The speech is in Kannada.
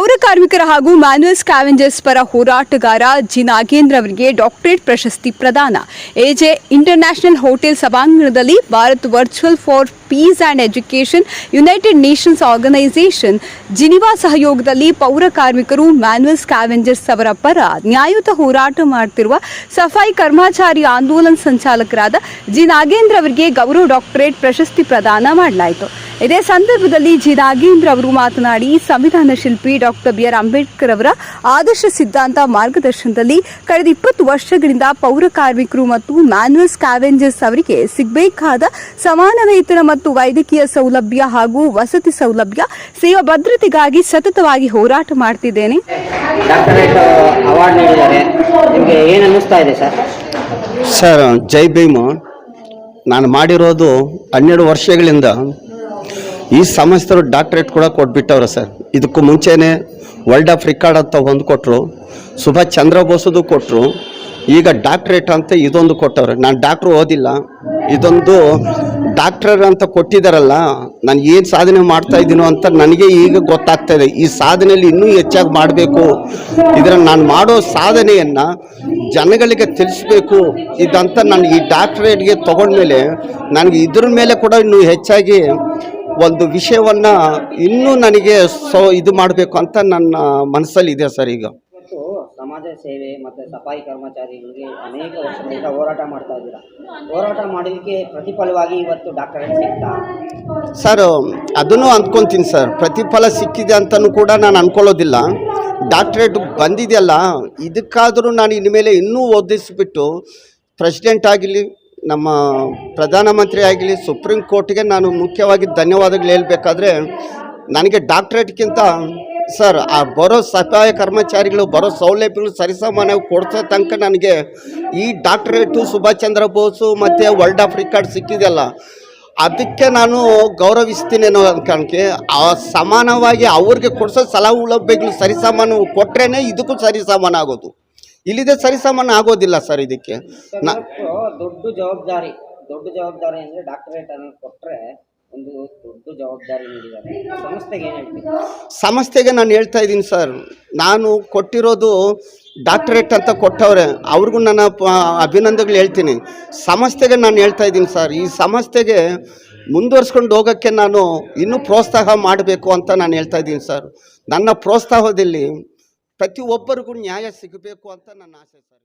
ಪೌರ ಕಾರ್ಮಿಕರ ಹಾಗೂ ಮ್ಯಾನ್ಯುಯಲ್ ಸ್ಕಾವೆಂಜರ್ಸ್ ಪರ ಹೋರಾಟಗಾರ ಜಿ. ನಾಗೇಂದ್ರ ಅವರಿಗೆ ಡಾಕ್ಟರೇಟ್ ಪ್ರಶಸ್ತಿ ಪ್ರದಾನ. ಎಜೆ ಇಂಟರ್ನ್ಯಾಷನಲ್ ಹೋಟೆಲ್ ಸಭಾಂಗಣದಲ್ಲಿ Bharat virtual for peace and education United Nations Organisation Geneva ಸಹಯೋಗದಲ್ಲಿ ಪೌರ ಕಾರ್ಮಿಕರು ಮ್ಯಾನ್ಯುಯಲ್ ಸ್ಕ್ಯಾವೆಂಜರ್ಸ್ ಅವರ ಪರ ನ್ಯಾಯಯುತ ಹೋರಾಟ ಮಾಡುತ್ತಿರುವ ಸಫಾಯಿ ಕರ್ಮಚಾರಿ ಆಂದೋಲನ ಸಂಚಾಲಕರಾದ ಜಿ. ನಾಗೇಂದ್ರ ಅವರಿಗೆ ಗೌರವ ಡಾಕ್ಟರೇಟ್ ಪ್ರಶಸ್ತಿ ಪ್ರದಾನ ಮಾಡಲಾಯಿತು. ಇದೇ ಸಂದರ್ಭದಲ್ಲಿ ಜಿ ನಾಗೇಂದ್ರ ಅವರು ಮಾತನಾಡಿ ಸಂವಿಧಾನ ಶಿಲ್ಪಿ ಡಾಕ್ಟರ್ ಬಿ ಆರ್ ಅಂಬೇಡ್ಕರ್ ಅವರ ಆದರ್ಶ ಸಿದ್ಧಾಂತ ಮಾರ್ಗದರ್ಶನದಲ್ಲಿ ಕಳೆದ ಇಪ್ಪತ್ತು ವರ್ಷಗಳಿಂದ ಪೌರ ಕಾರ್ಮಿಕರು ಮತ್ತು ಮ್ಯಾನ್ಯುಯಲ್ ಸ್ಕ್ಯಾವೆಂಜರ್ಸ್ ಅವರಿಗೆ ಸಿಗಬೇಕಾದ ಸಮಾನ ವೇತನ ಮತ್ತು ವೈದ್ಯಕೀಯ ಸೌಲಭ್ಯ ಹಾಗೂ ವಸತಿ ಸೌಲಭ್ಯ ಸೇವಾ ಭದ್ರತೆಗಾಗಿ ಸತತವಾಗಿ ಹೋರಾಟ ಮಾಡ್ತಿದ್ದೇನೆ. ಡಾಕ್ಟರೇಟ್ ಅವಾರ್ಡ್ ನೀಡಿದ್ದಾರೆ. ನಿಮಗೆ ಏನು ಇದೆ ಸರ್? ಸರ್ ಜೈ ಭೀಮ್. ನಾನು ಮಾಡಿರೋದು ಹನ್ನೆರಡು ವರ್ಷಗಳಿಂದ ಈ ಸಂಸ್ಥೆರು ಡಾಕ್ಟ್ರೇಟ್ ಕೂಡ ಕೊಟ್ಬಿಟ್ಟವ್ರೆ ಸರ್. ಇದಕ್ಕೂ ಮುಂಚೆನೇ ವರ್ಲ್ಡ್ ಆಫ್ ರಿಕಾರ್ಡ್ ಅಂತ ಒಂದು ಕೊಟ್ಟರು ಸುಭಾಷ್ ಚಂದ್ರ ಬೋಸದು ಕೊಟ್ಟರು ಈಗ ಡಾಕ್ಟ್ರೇಟ್ ಅಂತ ಇದೊಂದು ಕೊಟ್ಟವ್ರೆ. ನಾನು ಡಾಕ್ಟ್ರು ಓದಿಲ್ಲ, ಇದೊಂದು ಡಾಕ್ಟರ್ ಅಂತ ಕೊಟ್ಟಿದ್ದಾರಲ್ಲ ನಾನು ಏನು ಸಾಧನೆ ಮಾಡ್ತಾ ಇದ್ದೀನೋ ಅಂತ ನನಗೆ ಈಗ ಗೊತ್ತಾಗ್ತಾ ಇದೆ. ಈ ಸಾಧನೆಯಲ್ಲಿ ಇನ್ನೂ ಹೆಚ್ಚಾಗಿ ಮಾಡಬೇಕು. ಇದರ ನಾನು ಮಾಡೋ ಸಾಧನೆಯನ್ನು ಜನಗಳಿಗೆ ತಿಳಿಸ್ಬೇಕು ಇದಂತ ನಾನು ಈ ಡಾಕ್ಟ್ರೇಟ್ಗೆ ತಗೊಂಡ್ಮೇಲೆ, ನನಗೆ ಇದ್ರ ಮೇಲೆ ಕೂಡ ಇನ್ನೂ ಹೆಚ್ಚಾಗಿ ಒಂದು ವಿಷಯವನ್ನು ಇನ್ನೂ ನನಗೆ ಸೊ ಇದು ಮಾಡಬೇಕು ಅಂತ ನನ್ನ ಮನಸ್ಸಲ್ಲಿ ಇದೆ ಸರ್ ಈಗ. ಸಮಾಜ ಸೇವೆ ಮತ್ತೆ ಸಫಾಯಿ ಕರ್ಮಚಾರಿಗಳಿಗೆ ಅನೇಕ ವರ್ಷಗಳಿಂದ ಹೋರಾಟ ಮಾಡ್ತಾ ಇದ್ದೀರಾ? ಹೋರಾಟ ಮಾಡಿದಕ್ಕೆ ಪ್ರತಿಫಲವಾಗಿ ಇವತ್ತು ಡಾಕ್ಟರೇಟ್ ಸಿಗ್ತಾ? ಸರ್ ಅದನ್ನು ಅಂದ್ಕೊತೀನಿ ಸರ್. ಪ್ರತಿಫಲ ಸಿಕ್ಕಿದೆ ಅಂತಲೂ ಕೂಡ ನಾನು ಅನ್ಕೊಳ್ಳೋದಿಲ್ಲ. ಡಾಕ್ಟ್ರೇಟ್ ಬಂದಿದೆಯಲ್ಲ ಇದಕ್ಕಾದರೂ ನಾನು ಇನ್ಮೇಲೆ ಇನ್ನೂ ಓದಿಸ್ಬಿಟ್ಟು ಪ್ರೆಸಿಡೆಂಟ್ ಆಗಿರಲಿ ನಮ್ಮ ಪ್ರಧಾನಮಂತ್ರಿ ಆಗಲಿ, ಸುಪ್ರೀಂ ಕೋರ್ಟ್ಗೆ ನಾನು ಮುಖ್ಯವಾಗಿ ಧನ್ಯವಾದಗಳು ಹೇಳಬೇಕಾದ್ರೆ, ನನಗೆ ಡಾಕ್ಟ್ರೇಟ್ಗಿಂತ ಸರ್, ಆ ಬರೋ ಸಹಾಯ ಕರ್ಮಚಾರಿಗಳು, ಬರೋ ಸೌಲಭ್ಯಗಳು ಸರಿಸಮಾನವಾಗಿ ಕೊಡ್ಸೋ ತನಕ ನನಗೆ ಈ ಡಾಕ್ಟ್ರೇಟು ಸುಭಾಷ್ ಚಂದ್ರ ಬೋಸು ಮತ್ತು ವರ್ಲ್ಡ್ ಆಫ್ ರಿಕಾರ್ಡ್ ಸಿಕ್ಕಿದೆಯಲ್ಲ, ಅದಕ್ಕೆ ನಾನು ಗೌರವಿಸ್ತೀನಿ ಅನ್ನೋ ಕಾರಣಕ್ಕೆ, ಆ ಸಮಾನವಾಗಿ ಅವ್ರಿಗೆ ಕೊಡಿಸೋ ಸಲಹೆಗಳು ಸರಿಸಮಾನ ಕೊಟ್ಟರೆ ಇದಕ್ಕೂ ಸರಿಸಮಾನ ಆಗೋದು. ಇಲ್ಲಿದೆ ಸರಿಸಮಾನ ಆಗೋದಿಲ್ಲ ಸರ್ ಇದಕ್ಕೆ. ದೊಡ್ಡ ಜವಾಬ್ದಾರಿ ದೊಡ್ಡ ಜವಾಬ್ದಾರಿ ಅಂದ್ರೆ ಡಾಕ್ಟರೇಟ್ ಅನ್ನು ಕೊಟ್ಟರೆ ಒಂದು ದೊಡ್ಡ ಜವಾಬ್ದಾರಿ ನೀಡಿದ್ದಾರೆ. ಸಂಸ್ಥೆಗೆ ಸಂಸ್ಥೆಗೆ ನಾನು ಹೇಳ್ತಾ ಇದ್ದೀನಿ ಸರ್ ನಾನು ಕೊಟ್ಟಿರೋದು ಡಾಕ್ಟರೇಟ್ ಅಂತ ಕೊಟ್ಟವ್ರೆ ಅವ್ರಿಗೂ ನನ್ನ ಪ- ಅಭಿನಂದನೆಗಳು ಹೇಳ್ತೀನಿ. ಸಂಸ್ಥೆಗೆ ನಾನು ಹೇಳ್ತಾ ಇದ್ದೀನಿ ಸರ್ ಈ ಸಂಸ್ಥೆಗೆ ಮುಂದುವರ್ಸ್ಕೊಂಡು ಹೋಗೋಕ್ಕೆ ನಾನು ಇನ್ನೂ ಪ್ರೋತ್ಸಾಹ ಮಾಡಬೇಕು ಅಂತ ನಾನು ಹೇಳ್ತಾ ಇದ್ದೀನಿ ಸರ್. ನನ್ನ ಪ್ರೋತ್ಸಾಹದಲ್ಲಿ ಪ್ರತಿಯೊಬ್ಬರಿಗೂ ನ್ಯಾಯ ಸಿಗಬೇಕು ಅಂತ ನನ್ನ ಆಸೆ ಸರ್